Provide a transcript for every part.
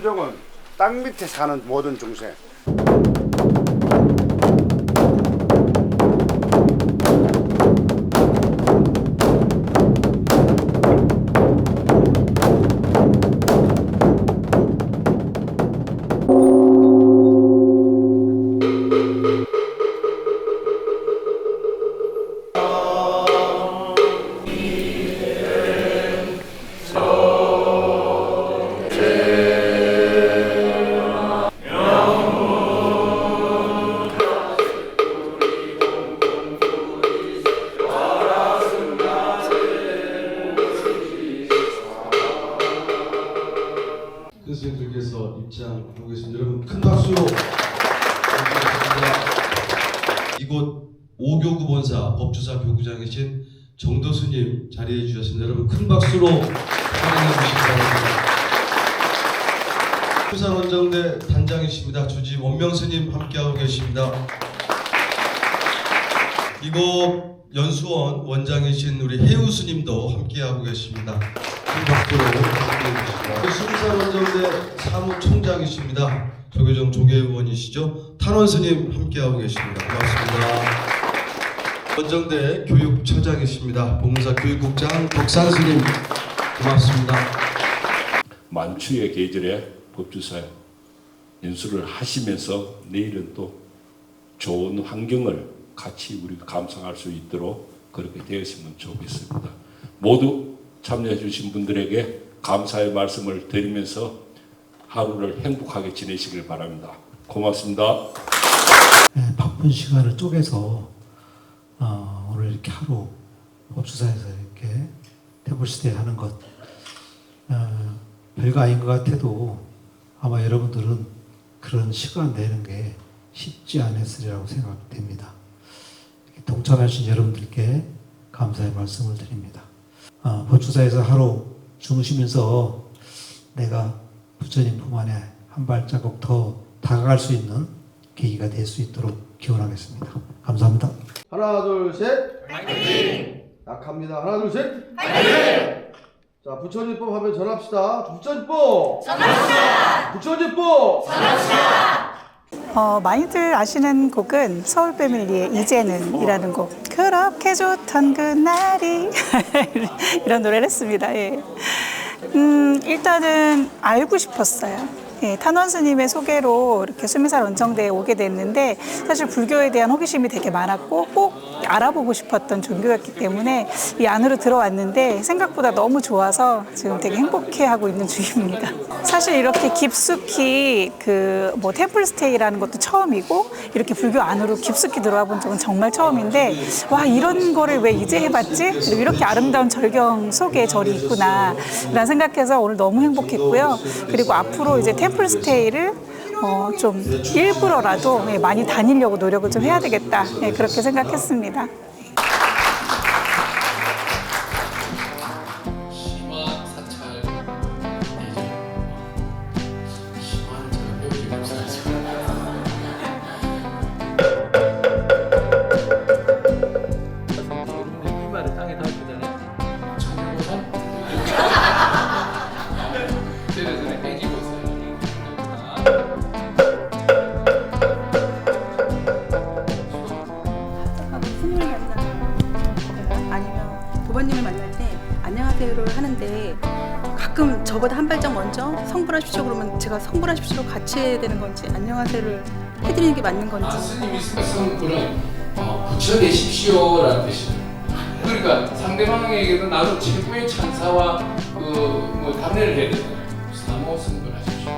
이 범종은 땅 밑에 사는 모든 중생. 보겠습니다. 여러분 큰 박수로. 이곳 오교구 본사 법주사 교구장이신 정도수님 자리해 주셨습니다. 여러분 큰 박수로 환영해 주시기 바랍니다. 부산 원정대 단장이십니다. 주지 원명 스님 함께하고 계십니다. 이곳 연수원 원장이신 우리 해우 스님도 함께하고 계십니다. 박수로 주십니다. 수리산원정대 사무총장이십니다. 조계정 조계의원이시죠. 탄원스님 함께하고 계십니다. 고맙습니다. 원정대 교육처장이십니다. 봉사 교육국장 덕산스님 고맙습니다. 만추의 계절에 법주사 연수를 하시면서 내일은 또 좋은 환경을 같이 우리가 감상할 수 있도록 그렇게 되었으면 좋겠습니다. 모두 참여해 주신 분들에게 감사의 말씀을 드리면서 하루를 행복하게 지내시길 바랍니다. 고맙습니다. 네, 바쁜 시간을 쪼개서 어, 오늘 이렇게 하루 법수사에서 이렇게 태블시대 하는 것 어, 별거 아닌 것 같아도 아마 여러분들은 그런 시간 내는 게 쉽지 않았으리라고 생각됩니다. 동참하신 여러분들께 감사의 말씀을 드립니다. 어, 법주사에서 하루 주무시면서 내가 부처님 품 안에 한 발자국 더 다가갈 수 있는 계기가 될 수 있도록 기원하겠습니다. 감사합니다. 하나 둘 셋. 파이팅. 약합니다. 하나 둘 셋. 파이팅. 자 부처님법 하면 전합시다. 부처님법. 전합시다. 부처님법. 어, 많이들 아시는 곡은 서울 패밀리의 이제는이라는 곡. 그렇게 좋던 그날이 이런 노래를 했습니다. 예. 음, 일단은 알고 싶었어요. 예, 탄원 스님의 소개로 이렇게 수미살 원정대에 오게 됐는데 사실 불교에 대한 호기심이 되게 많았고 꼭 알아보고 싶었던 종교였기 때문에 이 안으로 들어왔는데 생각보다 너무 좋아서 지금 되게 행복해하고 있는 중입니다. 사실 이렇게 깊숙이 그 뭐 템플 스테이라는 것도 처음이고 이렇게 불교 안으로 깊숙이 들어와 본 적은 정말 처음인데 와 이런 거를 왜 이제 해봤지? 그리고 이렇게 아름다운 절경 속에 절이 있구나 라는 생각해서 오늘 너무 행복했고요. 그리고 앞으로 이제 템 플스테이를 어, 좀 일부러라도 예, 많이 다니려고 노력을 좀 해야 되겠다 예, 그렇게 생각했습니다. 심한 사찰 심한 역사죠. 이말을 성불하십시오 그러면 제가 성불하십시오 같이 해야 되는 건지 안녕하세요를 해드리는 게 맞는 건지 아, 스님이 성불은 어, 붙여내십시오라는 뜻이에요. 그러니까 상대방에게도 나도 최고의 찬사와 그뭐 단례를 해야 되잖아요. 사모 성불하십시오.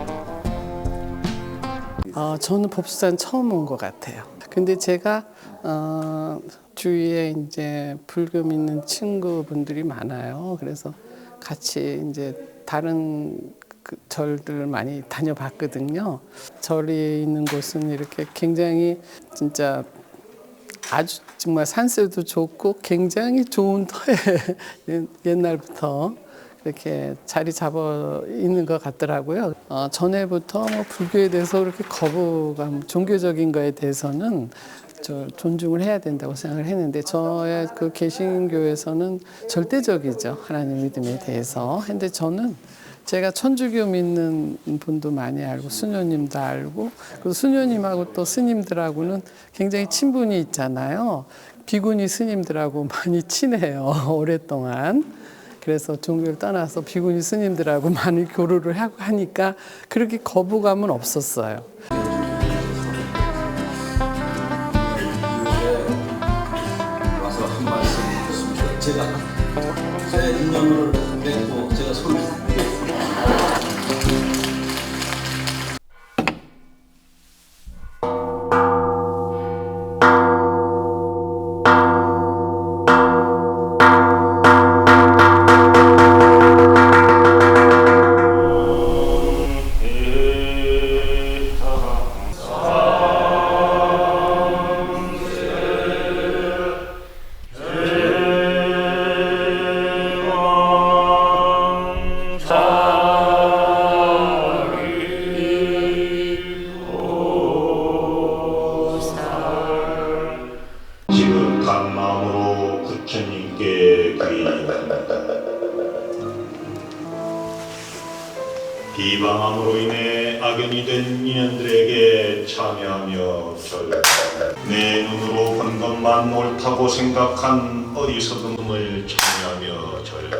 어, 저는 법수산 처음 온 것 같아요. 근데 제가 어, 주위에 이제 불교 믿는 친구분들이 많아요. 그래서 같이 이제 다른 그 절들 많이 다녀봤거든요. 절이 있는 곳은 이렇게 굉장히 진짜 아주 정말 산세도 좋고 굉장히 좋은 터에 옛날부터 이렇게 자리 잡아 있는 것 같더라고요. 어, 전에부터 뭐 불교에 대해서 그렇게 거부감, 종교적인 거에 대해서는 저 존중을 해야 된다고 생각을 했는데 저의 그 개신교에서는 절대적이죠 하나님 믿음에 대해서. 근데 저는 제가 천주교 믿는 분도 많이 알고 수녀님도 알고 그 수녀님하고 또 스님들하고는 굉장히 친분이 있잖아요. 비구니 스님들하고 많이 친해요 오랫동안. 그래서 종교를 떠나서 비구니 스님들하고 많이 교류를 하고 하니까 그렇게 거부감은 없었어요. 와서 한 말씀 했습니다. 제가 제 인연을 맺고 제가 손을 Thank you. 참여하며 절. 내 눈으로 본 것만 옳다고 생각한 어리석음을 참여하며 절.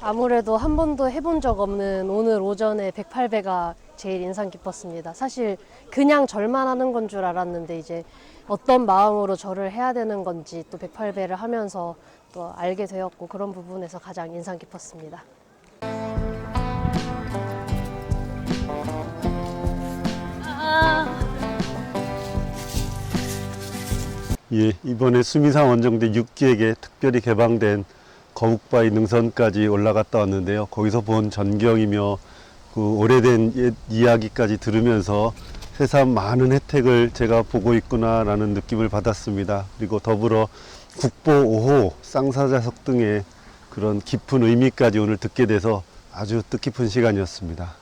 아무래도 한 번도 해본 적 없는 오늘 오전에 108배가 제일 인상 깊었습니다. 사실 그냥 절만 하는 건 줄 알았는데 이제 어떤 마음으로 절을 해야 되는 건지 또 108배를 하면서 또 알게 되었고 그런 부분에서 가장 인상 깊었습니다. 예, 이번에 수미산 원정대 6기에게 특별히 개방된 거북바위 능선까지 올라갔다 왔는데요. 거기서 본 전경이며 그 오래된 옛 이야기까지 들으면서 새삼 많은 혜택을 제가 보고 있구나라는 느낌을 받았습니다. 그리고 더불어 국보 5호 쌍사자석 등의 그런 깊은 의미까지 오늘 듣게 돼서 아주 뜻깊은 시간이었습니다.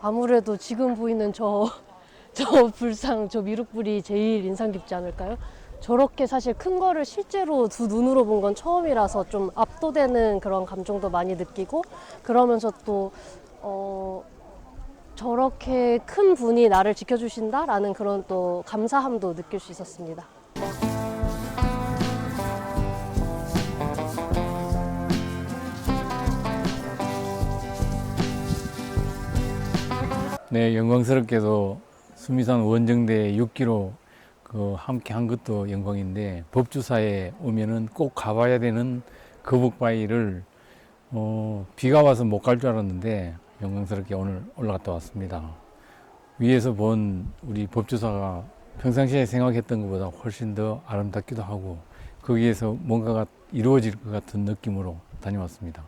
아무래도 지금 보이는 저, 저 불상, 저 미륵불이 제일 인상 깊지 않을까요? 저렇게 사실 큰 거를 실제로 두 눈으로 본 건 처음이라서 좀 압도되는 그런 감정도 많이 느끼고 그러면서 또, 어, 저렇게 큰 분이 나를 지켜주신다라는 그런 또 감사함도 느낄 수 있었습니다. 네, 영광스럽게도 수미산 원정대 6기로 그 함께 한 것도 영광인데 법주사에 오면은 꼭 가봐야 되는 거북바위를 어, 비가 와서 못 갈 줄 알았는데 영광스럽게 오늘 올라갔다 왔습니다. 위에서 본 우리 법주사가 평상시에 생각했던 것보다 훨씬 더 아름답기도 하고 거기에서 뭔가가 이루어질 것 같은 느낌으로 다녀왔습니다.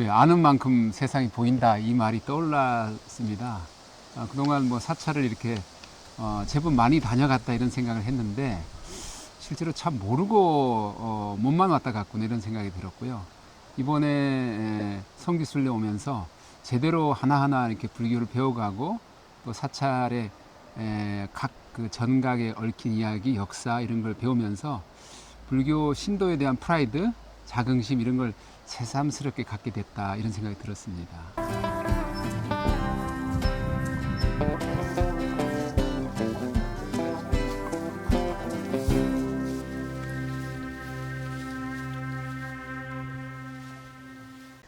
왜 아는 만큼 세상이 보인다 이 말이 떠올랐습니다. 어, 그동안 뭐 사찰을 이렇게 어, 제법 많이 다녀갔다 이런 생각을 했는데 실제로 참 모르고 어, 몸만 왔다 갔구나 이런 생각이 들었고요. 이번에 에, 성기순례 오면서 제대로 하나하나 이렇게 불교를 배워가고 또 사찰의 각 그 전각에 얽힌 이야기, 역사 이런 걸 배우면서 불교 신도에 대한 프라이드, 자긍심 이런 걸 새삼스럽게 갖게 됐다 이런 생각이 들었습니다.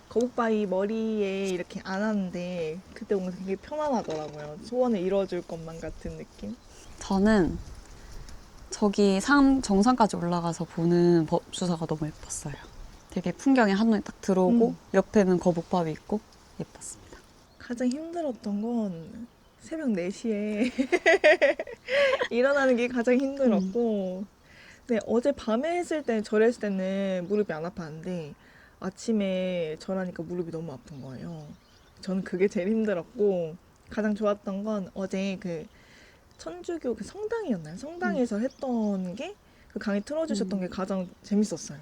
거북바위 머리에 이렇게 안았는데 그때 뭔가 되게 편안하더라고요. 소원을 이뤄줄 것만 같은 느낌. 저는 저기 산 정상까지 올라가서 보는 법주사가 너무 예뻤어요. 되게 풍경이 한눈에 딱 들어오고 음. 옆에는 거북밥이 있고 예뻤습니다. 가장 힘들었던 건 새벽 4시에 일어나는 게 가장 힘들었고 네, 어제 밤에 했을 때 절했을 때는 무릎이 안 아팠는데 아침에 절하니까 무릎이 너무 아픈 거예요. 저는 그게 제일 힘들었고 가장 좋았던 건 어제 그 천주교 그 성당이었나요? 성당에서 했던 게 그 강의 틀어주셨던 게 가장 재밌었어요.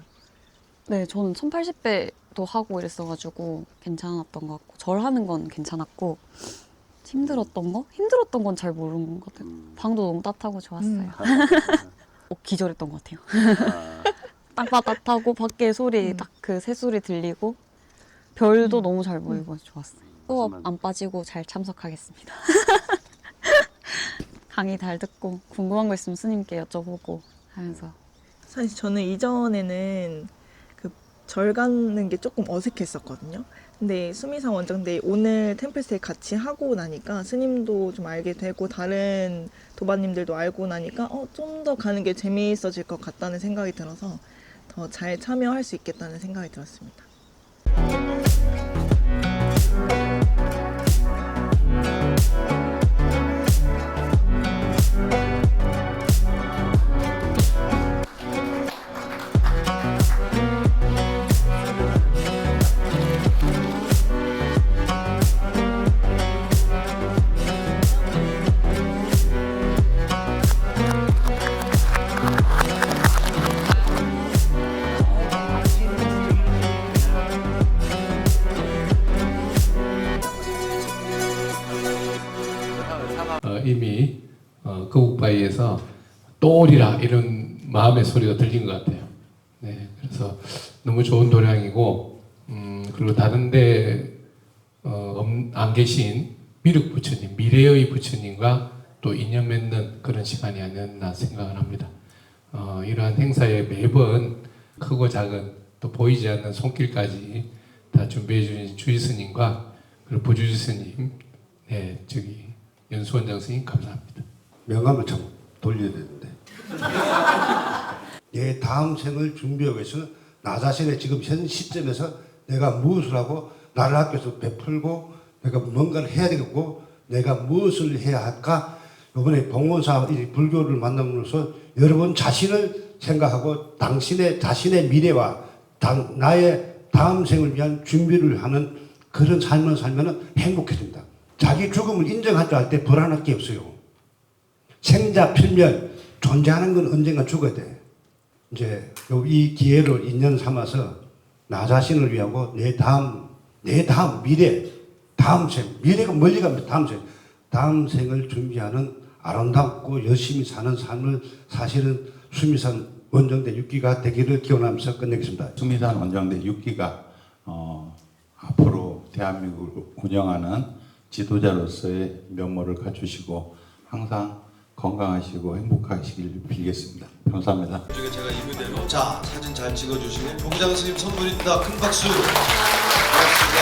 네, 저는 1080배도 하고 이랬어가지고 괜찮았던 것 같고 절하는 건 괜찮았고 힘들었던 거? 힘들었던 건 잘 모르는 것 같아요. 방도 너무 따뜻하고 좋았어요. 어, 기절했던 것 같아요. 땅바닥하고 밖에 소리 딱그 새소리 들리고 별도 너무 잘 보이고 좋았어요. 수업 안 빠지고 잘 참석하겠습니다. 강의 잘 듣고 궁금한 거 있으면 스님께 여쭤보고 하면서 사실 저는 이전에는 그 절 가는 게 조금 어색했었거든요. 근데 수미상 원정대 오늘 템플스테이 같이 하고 나니까 스님도 좀 알게 되고 다른 도반님들도 알고 나니까 어, 좀 더 가는 게 재미있어질 것 같다는 생각이 들어서 더 잘 참여할 수 있겠다는 생각이 들었습니다. 거북바위에서 또 오리라 이런 마음의 소리가 들린 것 같아요. 네, 그래서 너무 좋은 도량이고 음, 그리고 다른데 어, 없- 안 계신 미륵 부처님, 미래의 부처님과 또 인연 맺는 그런 시간이 아니었나 생각을 합니다. 어, 이러한 행사에 매번 크고 작은 또 보이지 않는 손길까지 다 준비해 주신 주의 스님과 그리고 부주지 스님, 네, 저기 연수원장 스님 감사합니다. 명함을 참 돌려야 되는데. 내 다음 생을 준비하기 위해서는 나 자신의 지금 현 시점에서 내가 무엇을 하고 나를 학교에서 베풀고 내가 뭔가를 해야 되겠고 내가 무엇을 해야 할까 이번에 봉원사 이 불교를 만남으로써 여러분 자신을 생각하고 당신의 자신의 미래와 당, 나의 다음 생을 위한 준비를 하는 그런 삶을 살면 행복해진다. 자기 죽음을 인정하자 할때 불안할 게 없어요. 생자 필멸 존재하는 건 언젠가 죽어야 돼. 이제 요- 이 기회를 인연 삼아서 나 자신을 위하고 내 다음 내 다음 미래 다음 생 미래가 멀리 갑니다. 다음 생 다음 생을 준비하는 아름답고 열심히 사는 삶을 사실은 수미산 원정대 6기가 되기를 기원하면서 끝내겠습니다. 수미산 원정대 6기가 어, 앞으로 대한민국을 운영하는 지도자로서의 면모를 갖추시고 항상 건강하시고 행복하시길 빌겠습니다. 감사합니다. 중에 제가 이 무대로 자 사진 잘 찍어주시고 부부장 스님 선물입니다. 큰 박수. 고맙습니다.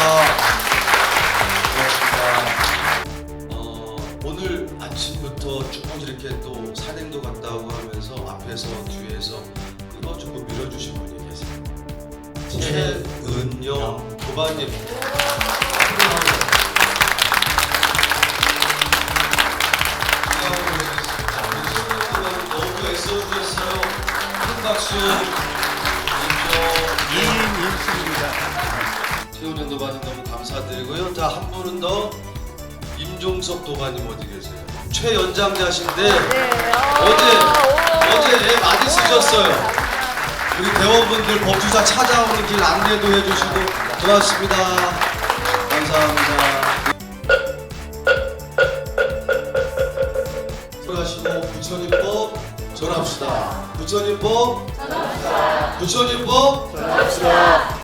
고맙습니다. 어, 오늘 아침부터 쭉 이렇게 또 산행도 갔다 오고 하면서 앞에서 뒤에서 끊어주고 밀어주신 분이 계세요. 최은영 도반님. 너무 애써주셨어요. 큰 박수. 최훈현 도반님 너무 감사드리고요. 자, 한 분은 더 임종석 도반님 어디 계세요? 최연장자신데 어제 어제 애 많이 쓰셨어요. 우리 대원분들 법주사 찾아오는 길 안내도 해주시고 고맙습니다. 감사합니다. 전합시다. 부처님법 전합시다. 부처님법 전합시다.